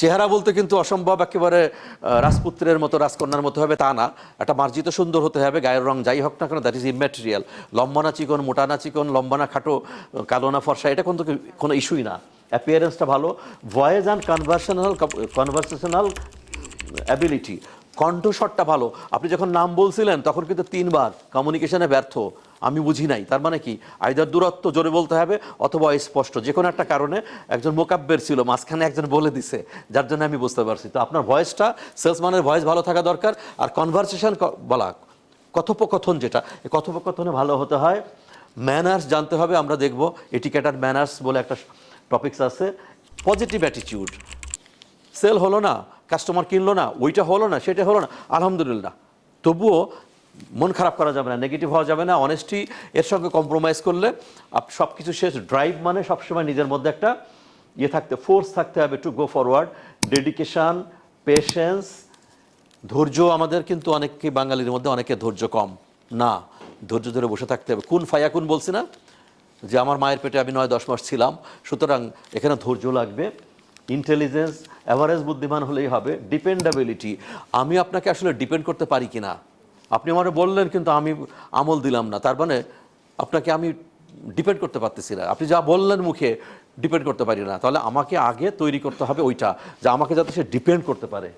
চেহারা বলতে কিন্তু অসম্ভব, একেবারে রাজপুত্রের মতো, রাজকন্যার মতো হবে তা না। একটা মার্জিত সুন্দর হতে হবে, গায়ের রং যাই হোক না কেন দ্যাট ইজ ইম্যাটেরিয়াল লম্বানা চিকন মোটানা চিকন লম্বানা খাটো, কালো না ফর্সা, এটা কিন্তু কোনো ইস্যুই না। অ্যাপিয়ারেন্সটা ভালো voice and conversational conversational ability কণ্ঠস্বরটা ভালো। আপনি যখন নাম বলছিলেন, তখন কিন্তু তিনবার কমিউনিকেশনে ব্যর্থ। আমি বুঝি নাই। তার মানে কি? আইদার দূরত্ব জোরে বলতে হবে অথবা স্পষ্ট যে কোনো একটা কারণে একজন মোকাব্বের ছিল, মাঝখানে একজন বলে দিছে, যার জন্য আমি বুঝতে পারছি। তো আপনার ভয়েসটা, সেলসম্যানের ভয়েস ভালো থাকা দরকার আর কনভারসেশন বলা, কথোপকথন যেটা কথোপকথনে ভালো হতে হয়। ম্যানার্স জানতে হবে, আমরা দেখব। এটিকেট আর ম্যানার্স বলে একটা টপিকস আছে। পজিটিভ অ্যাটিটিউড সেল হলো না কাস্টমার কিনলো না, ওইটা হলো না, সেটা হলো না। আলহামদুলিল্লাহ। তবুও মন খারাপ করা যাবে না নেগেটিভ হওয়া যাবে না অনেস্টি এর সঙ্গে কম্প্রোমাইজ করলে সব কিছু শেষ। ড্রাইভ মানে সবসময় নিজের মধ্যে একটা ইয়ে থাকতে ফোর্স থাকতে হবে to go forward dedication patience ধৈর্য আমাদের কিন্তু অনেককে বাঙালির মধ্যে অনেকে ধৈর্য কম। না, ধৈর্য ধরে বসে থাকতে হবে। কোন ফায়া কোন বলছি না? যে আমার মায়ের পেটে আমি নয় দশ মাস ছিলাম, সুতরাং এখানে ধৈর্য লাগবে। ইন্টেলিজেন্স অ্যাভারেজ বুদ্ধিমান হলেই হবে। ডিপেন্ডাবিলিটি আমি আপনাকে আসলে ডিপেন্ড করতে পারি কি না আপনি আমার বললেন, কিন্তু আমি আমল দিলাম না। তার মানে আপনাকে আমি ডিপেন্ড করতে পারতেছি না। আপনি যা বললেন মুখে ডিপেন্ড করতে পারি না। তাহলে আমাকে আগে তৈরি করতে হবে ওইটা, যে আমাকে যাতে সে ডিপেন্ড করতে পারে।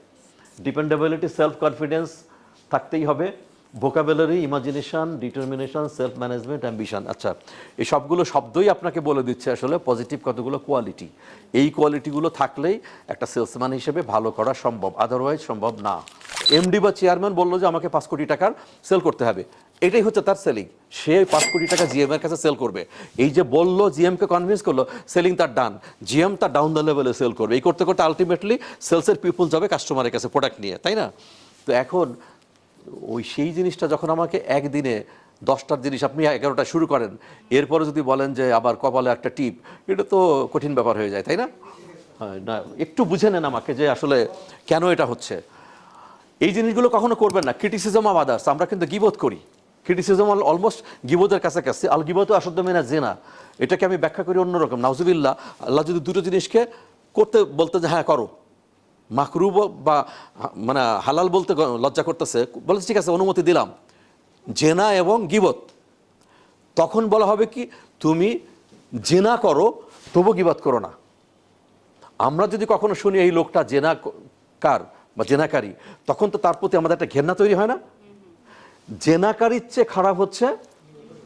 ডিপেন্ডেবিলিটি সেলফ কনফিডেন্স থাকতেই হবে। Vocabulary imagination determination self management ambition আচ্ছা এই সবগুলো শব্দই আপনাকে বলে দিচ্ছে আসলে পজিটিভ কতগুলো? কোয়ালিটি এই কোয়ালিটিগুলো থাকলেই একটা সেলসম্যান হিসেবে ভালো করা সম্ভব আদারওয়াইজ সম্ভব না। এমডি বা চেয়ারম্যান বলল যে আমাকে পাঁচ কোটি টাকার সেল করতে হবে। এটাই হচ্ছে তার সেলিং সে পাঁচ কোটি টাকা জিএম এর কাছে সেল করবে। এই যে বলল জিএমকে কনভিন্স করল সেলিং তার ডান জিএম তার ডাউন দ্য লেভেলে সেল করবে। এই করতে করতে আলটিমেটলি সেলসের পিপুল যাবে কাস্টমারের কাছে প্রোডাক্ট নিয়ে তাই না? তো এখন ওই সেই জিনিসটা যখন আমাকে একদিনে দশটার জিনিস আপনি এগারোটা শুরু করেন এরপরে যদি বলেন যে আবার কপালে একটা টিপ এটা তো কঠিন ব্যাপার হয়ে যায় তাই না? হ্যাঁ, না একটু বুঝে নেন আমাকে যে আসলে কেন এটা হচ্ছে। এই জিনিসগুলো কখনো করবেন না। ক্রিটিসিজম অফ আদার্স আমরা কিন্তু গিবোধ করি। ক্রিটিসিজম অলমোস্ট গিবোধের কাছাকাছি। আল গিবোধ আসদ্দ মেনা জেনা। এটাকে আমি ব্যাখ্যা করি অন্যরকম। নাউজুবিল্লাহ, আল্লাহ যদি দুটো জিনিসকে করতে বলতে যে হ্যাঁ করো। মাকরু বা মানে হালাল বলতে লজ্জা করতেছে বলে ঠিক আছে, অনুমতি দিলাম। জেনা এবং গিবত। তখন বলা হবে কি, তুমি জেনা করো, তবু গিবত করো না। আমরা যদি কখনো শুনি, এই লোকটা জেনা কার? বা জেনাকারী, তখন তো তার প্রতি আমাদের একটা ঘেন্না তৈরি হয় না? জেনাকারীর চেয়ে খারাপ হচ্ছে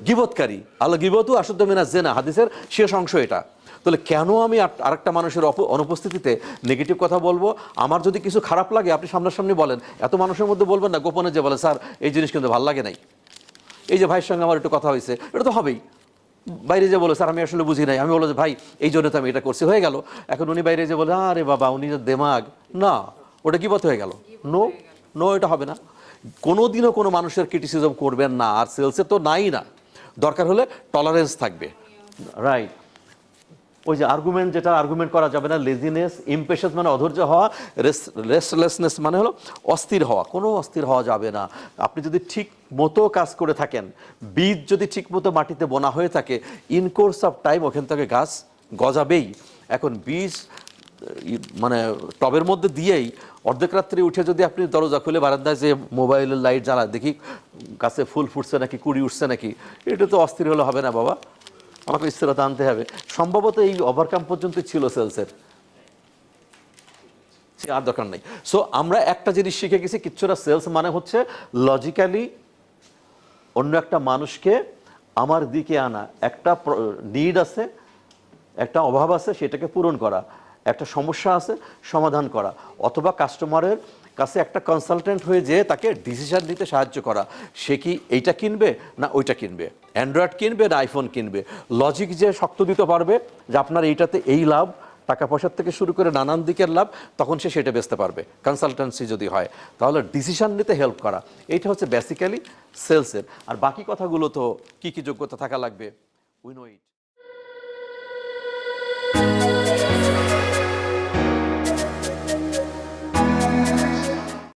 গিবতকারী আল্লাহ গিবতু আসদ্দ মিনা জেনা, হাদিসের শেষ অংশ এটা। তাহলে কেন আমি আর- আরেকটা মানুষের অনুপস্থিতিতে নেগেটিভ কথা বলব? আমার যদি কিছু খারাপ লাগে, আপনি সামনাসামনি বলেন। এত মানুষের মধ্যে বলবেন না, গোপনে যে বলে, স্যার, এই জিনিস কিন্তু ভালো লাগে নাই। এই যে ভাইয়ের সঙ্গে আমার একটু কথা হয়েছে, এটা তো হবেই। বাইরে যে বলে, স্যার, আমি আসলে বুঝি নাই। আমি বলো যে, ভাই, এই জন্য তো আমি এটা করছি। হয়ে গেল। এখন উনি বাইরে যে বলে, আরে বাবা, উনি যে দেমাগ। না। ওটা কি পথ হয়ে গেল? নো নো এটা হবে না। কোনোদিনও কোনো মানুষের ক্রিটিসিজম করবেন না, আর সেলসে তো নাই না। দরকার হলে টলারেন্স থাকবে। রাইট ওই যে আর্গুমেন্ট যেটা আর্গুমেন্ট করা যাবে না লেজিনেস ইম্পেশেন্স মানে অধৈর্য হওয়া রেস্টলেসনেস মানে হলো অস্থির হওয়া। কোনো অস্থির হওয়া যাবে না। আপনি যদি ঠিক মতো কাজ করে থাকেন, বীজ যদি ঠিক মতো মাটিতে বোনা হয়ে থাকে ইন কোর্স অফ টাইম ওখান থেকে গাছ গজাবেই। এখন বীজ মানে টবের মধ্যে দিয়েই অর্ধেক রাত্রে উঠে যদি আপনি দরজা খুলে বারান্দায় যে মোবাইলের লাইট জ্বালা, দেখি গাছে ফুল ফুটছে নাকি, কুড়ি উঠছে নাকি, এটা তো অস্থির হলে হবে না বাবা। আমাকে স্থিরতা আনতে হবে। সম্ভবত এই ওভারকাম পর্যন্ত ছিল সেলসের। আর দরকার নেই। সো আমরা একটা জিনিস শিখে গেছি কিচ্ছুটা সেলস মানে হচ্ছে লজিক্যালি অন্য একটা মানুষকে আমার দিকে আনা। একটা নিড আছে, একটা অভাব আছে, সেটাকে পূরণ করা। একটা সমস্যা আছে, সমাধান করা। অথবা কাস্টমারের কাছে একটা কনসালটেন্ট হয়ে যেয়ে তাকে ডিসিশন নিতে সাহায্য করা। সে কি এইটা কিনবে না ওইটা কিনবে? অ্যান্ড্রয়েড কিনবে না আইফোন কিনবে? লজিক যে শক্ত দিতে পারবে যে আপনার এইটাতে এই লাভ টাকা পয়সার থেকে শুরু করে নানান দিকের লাভ, তখন সে সেটা বেচতে পারবে কনসালটেন্সি যদি হয়। তাহলে ডিসিশন নিতে হেল্প করা। এইটা হচ্ছে বেসিক্যালি সেলসের আর বাকি কথাগুলো তো কি কি যোগ্যতা থাকা লাগবে? We know it